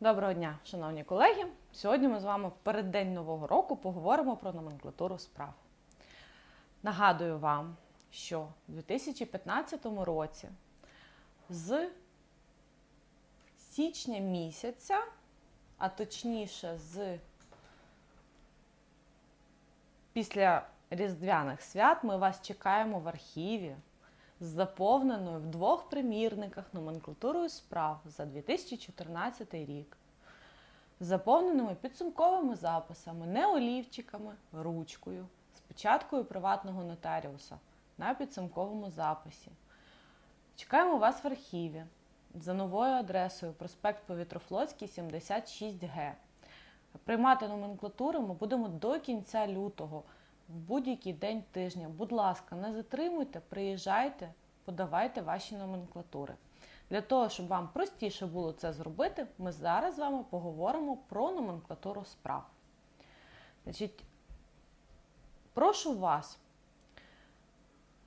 Доброго дня, шановні колеги! Сьогодні ми з вами в переддень Нового року поговоримо про номенклатуру справ. Нагадую вам, що у 2015 році з січня місяця, а точніше з після Різдвяних свят, ми вас чекаємо в архіві з заповненою в двох примірниках номенклатурою справ за 2014 рік, заповненими підсумковими записами, не олівчиками, ручкою, з печаткою приватного нотаріуса на підсумковому записі. Чекаємо вас в архіві за новою адресою проспект Повітрофлотський, 76Г. Приймати номенклатуру ми будемо до кінця лютого в будь-який день тижня. Будь ласка, не затримуйте, приїжджайте, подавайте ваші номенклатури. Для того, щоб вам простіше було це зробити, ми зараз з вами поговоримо про номенклатуру справ. Значить, прошу вас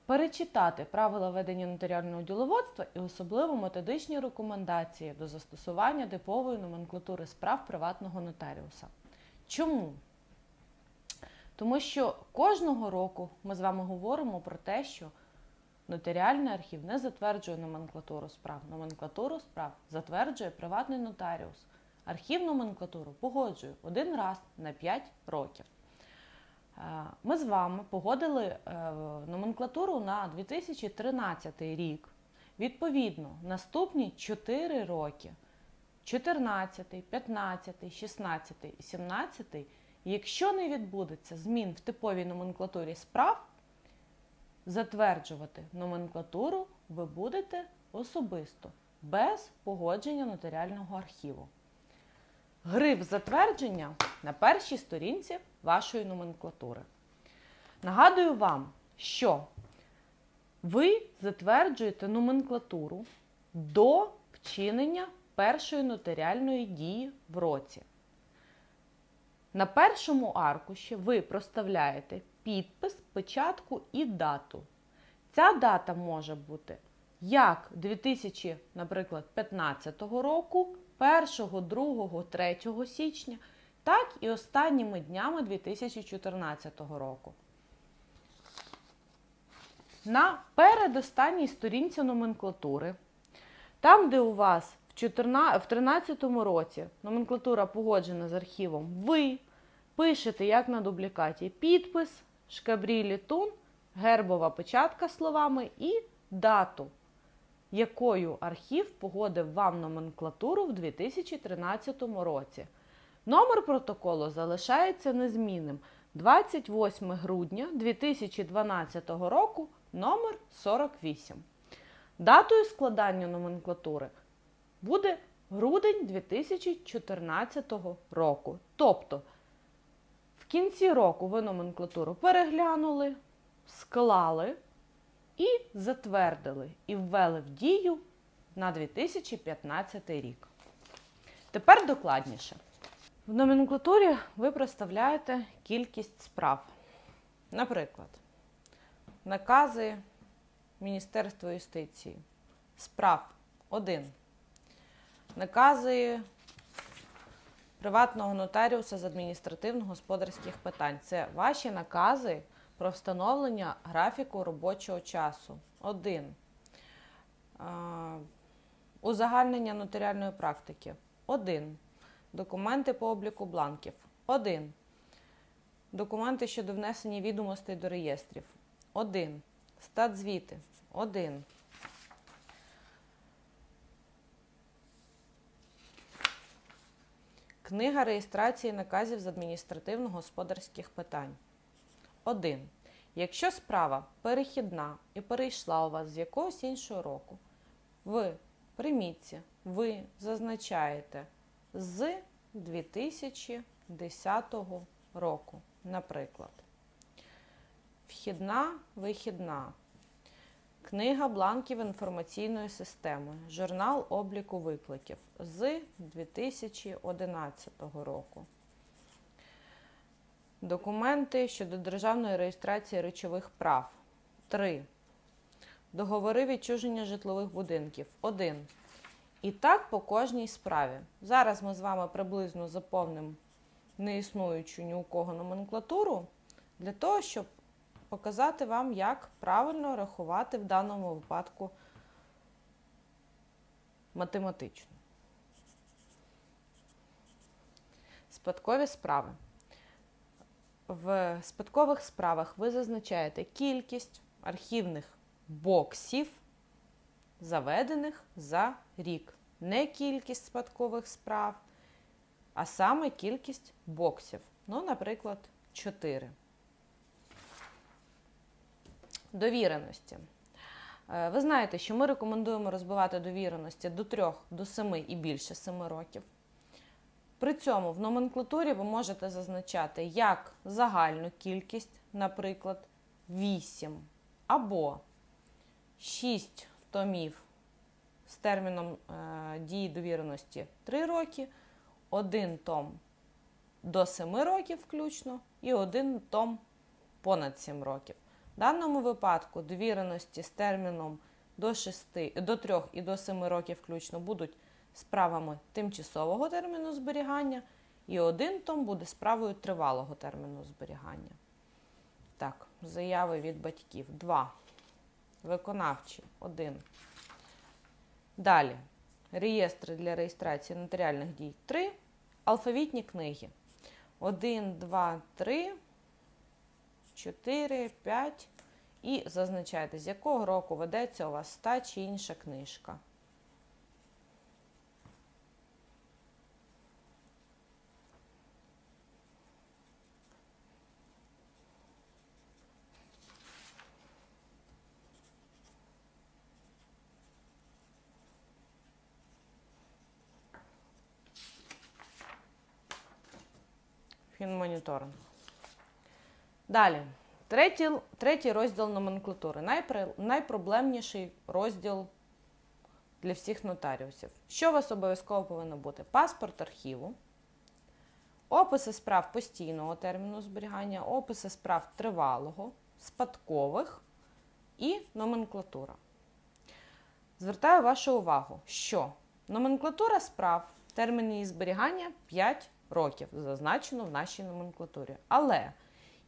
перечитати правила ведення нотаріального діловодства і особливо методичні рекомендації до застосування типової номенклатури справ приватного нотаріуса. Чому? Тому що кожного року ми з вами говоримо про те, що нотаріальний архів не затверджує номенклатуру справ. Номенклатуру справ затверджує приватний нотаріус. Архів номенклатуру погоджує один раз на 5 років. Ми з вами погодили е, номенклатуру на 2013 рік. Відповідно, наступні 4 роки 14, 15, 16 і 17 Якщо не відбудеться змін в типовій номенклатурі справ, затверджувати номенклатуру ви будете особисто, без погодження нотаріального архіву. Гриф затвердження на першій сторінці вашої номенклатури. Нагадую вам, що ви затверджуєте номенклатуру до вчинення першої нотаріальної дії в році. На першому аркуші ви проставляєте підпис, печатку і дату. Ця дата може бути як 2015 року, 1, 2, 3 січня, так і останніми днями 2014 року. На передостанній сторінці номенклатури, там, де у вас в 2013 році номенклатура погоджена з архівом, ви пишете, як на дублікаті, підпис, шкабрі літун, гербова печатка словами і дату, якою архів погодив вам номенклатуру в 2013 році. Номер протоколу залишається незмінним 28 грудня 2012 року номер 48. Датою складання номенклатури буде грудень 2014 року. Тобто, кінці року ви номенклатуру переглянули, склали і затвердили, і ввели в дію на 2015 рік. Тепер докладніше. В номенклатурі ви проставляєте кількість справ. Наприклад, накази Міністерства юстиції. Справ 1 накази приватного нотаріуса з адміністративно-господарських питань. Це ваші накази про встановлення графіку робочого часу. Один. Узагальнення нотаріальної практики. Один. Документи по обліку бланків. Один. Документи щодо внесення відомостей до реєстрів. Один. Статзвіти. Один. Книга реєстрації наказів з адміністративно-господарських питань. 1. Якщо справа перехідна і перейшла у вас з якогось іншого року, в примітці ви зазначаєте з 2010 року, наприклад. Вхідна, вихідна. Книга бланків інформаційної системи. Журнал обліку викликів з 2011 року. Документи щодо державної реєстрації речових прав. 3. Договори відчуження житлових будинків. 1. І так по кожній справі. Зараз ми з вами приблизно заповнимо неіснуючу ні у кого номенклатуру для того, щоб показати вам, як правильно рахувати в даному випадку математично. Спадкові справи. В спадкових справах ви зазначаєте кількість архівних боксів, заведених за рік. Не кількість спадкових справ, а саме кількість боксів. Ну, наприклад, 4. Довіреності. Е, ви знаєте, що ми рекомендуємо розбивати довіреності до 3 до 7 і більше 7 років. При цьому в номенклатурі ви можете зазначати як загальну кількість, наприклад, 8 або 6 томів з терміном е, дії довіреності 3 роки, один том до 7 років включно і один том понад 7 років. В даному випадку довіреності з терміном до 6, до 3 і до 7 років включно будуть справами тимчасового терміну зберігання, і один том буде справою тривалого терміну зберігання. Так, заяви від батьків. 2. Виконавчі 1. Далі. Реєстри для реєстрації нотаріальних дій 3. Алфавітні книги. 1, 2, 3, 4, 5. І зазначайте, з якого року ведеться у вас та чи інша книжка. Фінмоніторинг. Далі. Третій третій розділ номенклатури. Найпри, найпроблемніший розділ для всіх нотаріусів. Що у вас обов'язково повинно бути? Паспорт архіву, описи справ постійного терміну зберігання, описи справ тривалого, спадкових і номенклатура. Звертаю вашу увагу, що номенклатура справ термін її зберігання 5 років, зазначено в нашій номенклатурі. Але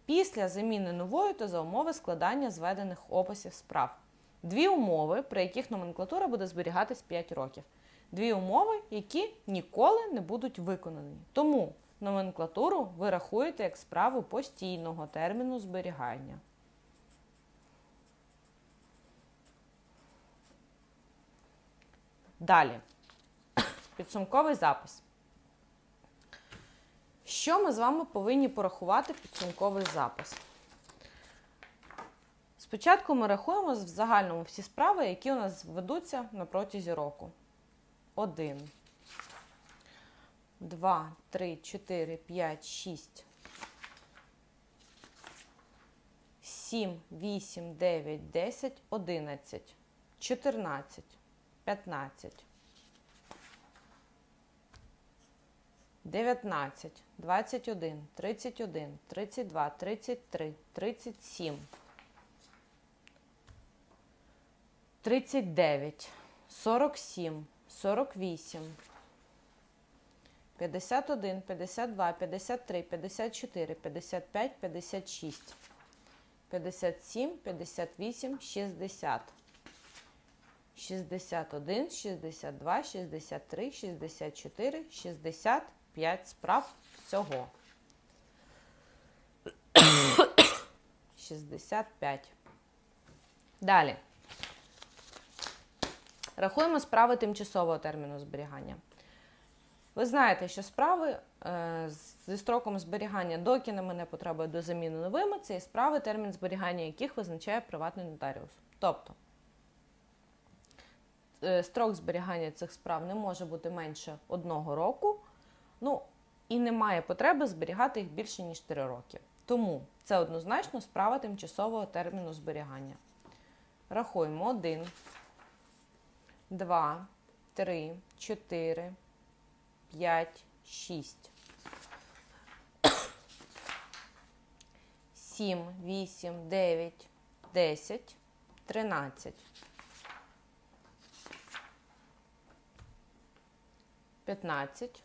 після заміни новою та за умови складання зведених описів справ. Дві умови, при яких номенклатура буде зберігатись 5 років. Дві умови, які ніколи не будуть виконані. Тому номенклатуру ви рахуєте як справу постійного терміну зберігання. Далі. Підсумковий запис. Що ми з вами повинні порахувати підсумковий запис? Спочатку ми рахуємо в загальному всі справи, які у нас ведуться на протязі року. 1, 2, 3, 4, 5, 6, 7, 8, 9, 10, 11, 14, 15. 19, 21, 31, 32, 33, 37, 39, 47, 48, 51, 52, 53, 54, 55, 56, 57, 58, 60, 61, 62, 63, 64, 60, 5 справ всього. 65. Далі. Рахуємо справи тимчасового терміну зберігання. Ви знаєте, що справи е, зі строком зберігання доки не мене потреби до заміни новими, це і справи, термін зберігання яких визначає приватний нотаріус. Тобто е, строк зберігання цих справ не може бути менше одного року. Ну, і немає потреби зберігати їх більше, ніж 3 роки. Тому це однозначно справа тимчасового терміну зберігання. Рахуємо 1, 2, 3, 4, 5, 6, 7, 8, 9, 10, 13. 15,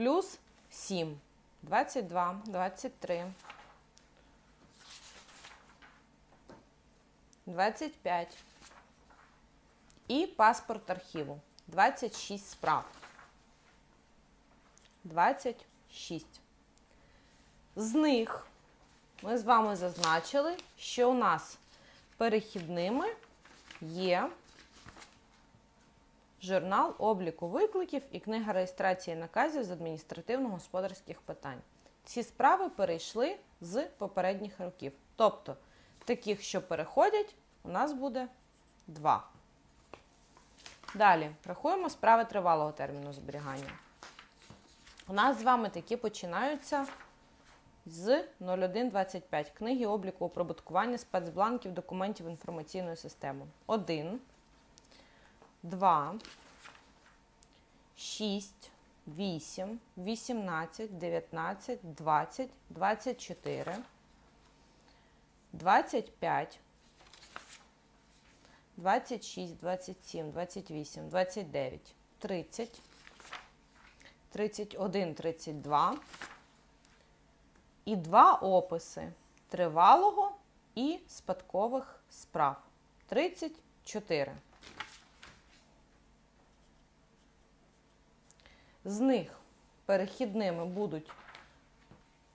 плюс 7, 22, 23, 25 і паспорт архіву 26 справ. 26. З них ми з вами зазначили, що у нас перехідними є журнал обліку викликів і книга реєстрації наказів з адміністративно-господарських питань. Ці справи перейшли з попередніх років. Тобто, таких, що переходять, у нас буде два. Далі рахуємо справи тривалого терміну зберігання. У нас з вами такі починаються з 0125 книги обліку оприбуткування спецбланків документів інформаційної системи. 1, 2, 6, 8, 18, 19, 20, 24, 25, 26, 27, 28, 29, 30, 31, 32 і два описи тривалого і спадкових справ. 34. З них перехідними будуть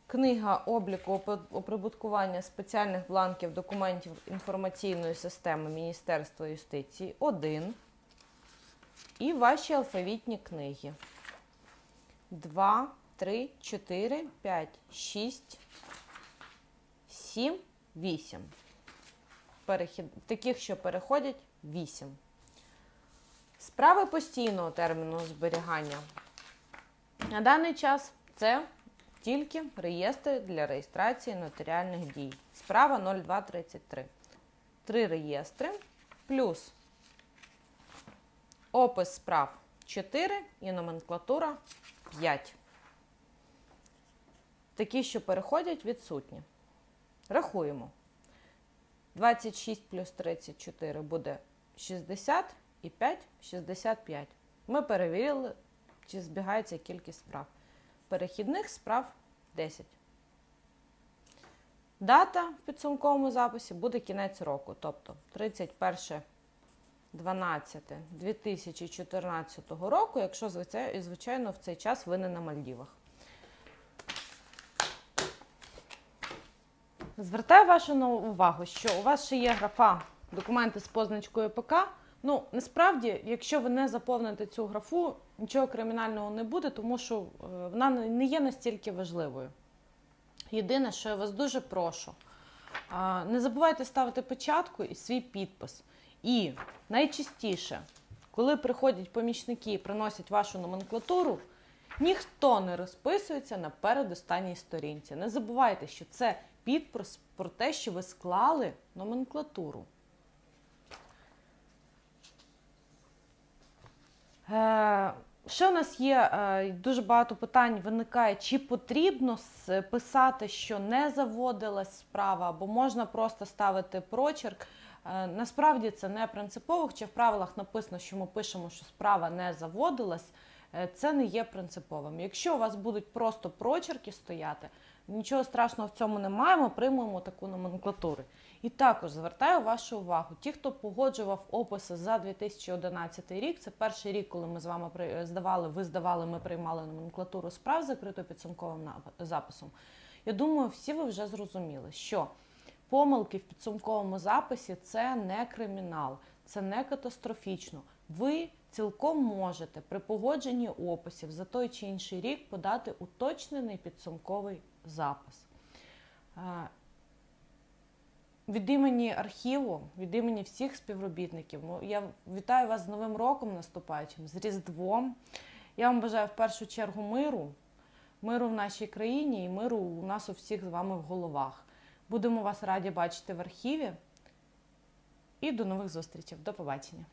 книга обліку оприбуткування спеціальних бланків документів інформаційної системи Міністерства юстиції 1 і ваші алфавітні книги 2, 3, 4, 5, 6, 7, 8. Перехід... Таких, що переходять 8. Справи постійного терміну зберігання. На даний час це тільки реєстри для реєстрації нотаріальних дій. Справа 0233. Три реєстри плюс опис справ 4 і номенклатура 5. Такі, що переходять, відсутні. Рахуємо. 26 плюс 34 буде 60 і 5 65. Ми перевірили, чи збігається кількість справ. Перехідних справ 10. Дата в підсумковому записі буде кінець року, тобто 31 2014 року, якщо, звичайно, в цей час ви не на Мальдівах. Звертаю вашу увагу, що у вас ще є графа документи з позначкою ПК. Ну, насправді, якщо ви не заповните цю графу, нічого кримінального не буде, тому що е, вона не є настільки важливою. Єдине, що я вас дуже прошу, не забувайте ставити печатку і свій підпис. І найчастіше, коли приходять помічники і приносять вашу номенклатуру, ніхто не розписується на передостанній сторінці. Не забувайте, що це підпис про те, що ви склали номенклатуру. Е, Ще у нас є е, дуже багато питань виникає, чи потрібно писати, що не заводилась справа, або можна просто ставити прочерк. Е, насправді це не принципово, хоча в правилах написано, що ми пишемо, що справа не заводилась. Е, це не є принциповим. Якщо у вас будуть просто прочерки стояти, нічого страшного в цьому немає, ми приймемо таку номенклатуру. І також звертаю вашу увагу, ті, хто погоджував описи за 2011 рік, це перший рік, коли ми з вами здавали, ви здавали, ми приймали номенклатуру справ закрито підсумковим записом. Я думаю, всі ви вже зрозуміли, що помилки в підсумковому записі це не кримінал, це не катастрофічно. Ви цілком можете при погодженні описів за той чи інший рік подати уточнений підсумковий запис. Від імені архіву, від імені всіх співробітників, я вітаю вас з Новим роком наступаючим, з Різдвом. Я вам бажаю в першу чергу миру, миру в нашій країні і миру у нас у всіх з вами в головах. Будемо вас раді бачити в архіві. І до нових зустрічей. До побачення!